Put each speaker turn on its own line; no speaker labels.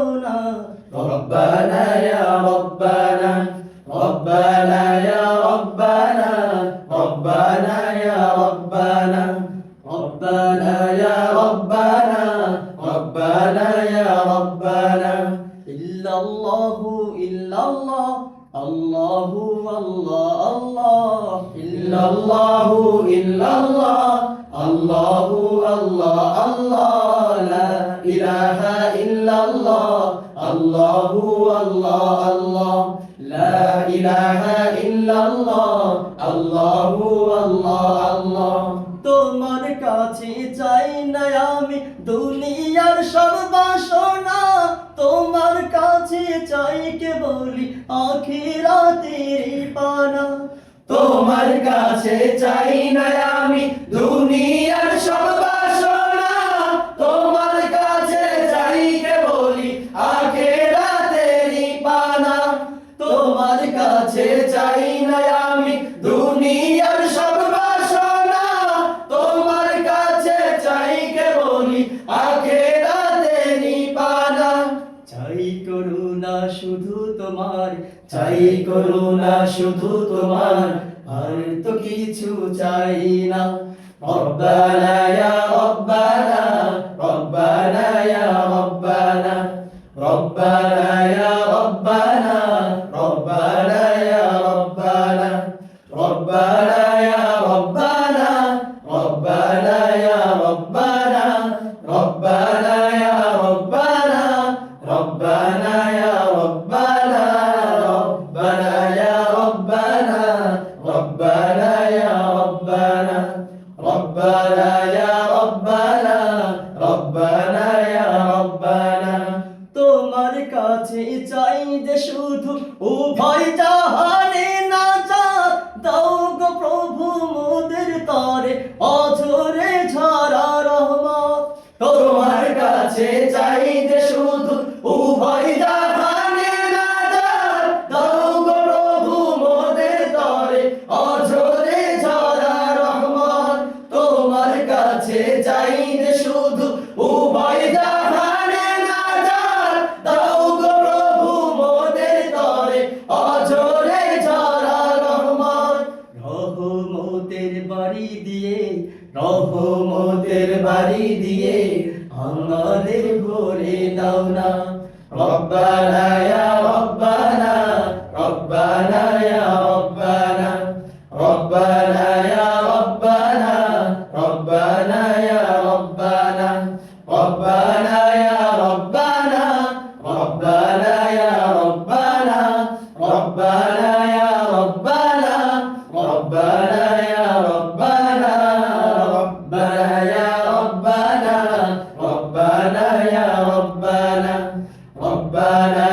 ربنا ربنا يا ربنا ربنا يا ربنا ربنا يا ربنا ربنا يا ربنا ربنا يا ربنا إلا الله إلا الله الله والله الله ইল্লাল্লাহু ইল্লাল্লাহ, আল্লাহু আল্লাহ আল্লাহ লা ইলাহা ইল্লাল্লাহ, আল্লাহু আল্লাহ আল্লাহ লা ইলাহা ইল্লাল্লাহ, আল্লাহু আল্লাহ আল্লাহ। তোমার কাছে চাই না আমি দুনিয়ার সর্বাসনা তোমার কাছে চাই কে বলি আখিরাতের পানা। তোমার কাছে চাই না আমি দুনিয়ার সব বাসনা। তোমার কাছে চাই কে বলি আখিরাতের পানা। তোমার কাছে চাই না আমি দুনিয়ার সব তোমার কাছে চাই কে বলি আখেরাতের পানা। চাই করুণা শুধু তোমার, চাই করুণা শুধু তোমার আর তো কিছু চাই না ربنا يا ربنا ربنا يا ربنا ربنا يا ربنا ربنا يا ربنا ربنا يا ربنا ربنا ربنا يا ربنا ربنا يا ربنا ربنا يا ربنا তোমার কাছে চাই যে শুধু উভয় জাহানে না যা দাও গো প্রভু মোদের তরে চাইদ শুধু উভয় জাহানে নাজার। দাও গো প্রভু মোদের তরে অজরে রহমান রহমতের বাড়ি দিয়ে, রহমতের বাড়ি দিয়ে আমাদের ভরে দাও না। রব্বানা রব্বানা রব্বানা। ربنا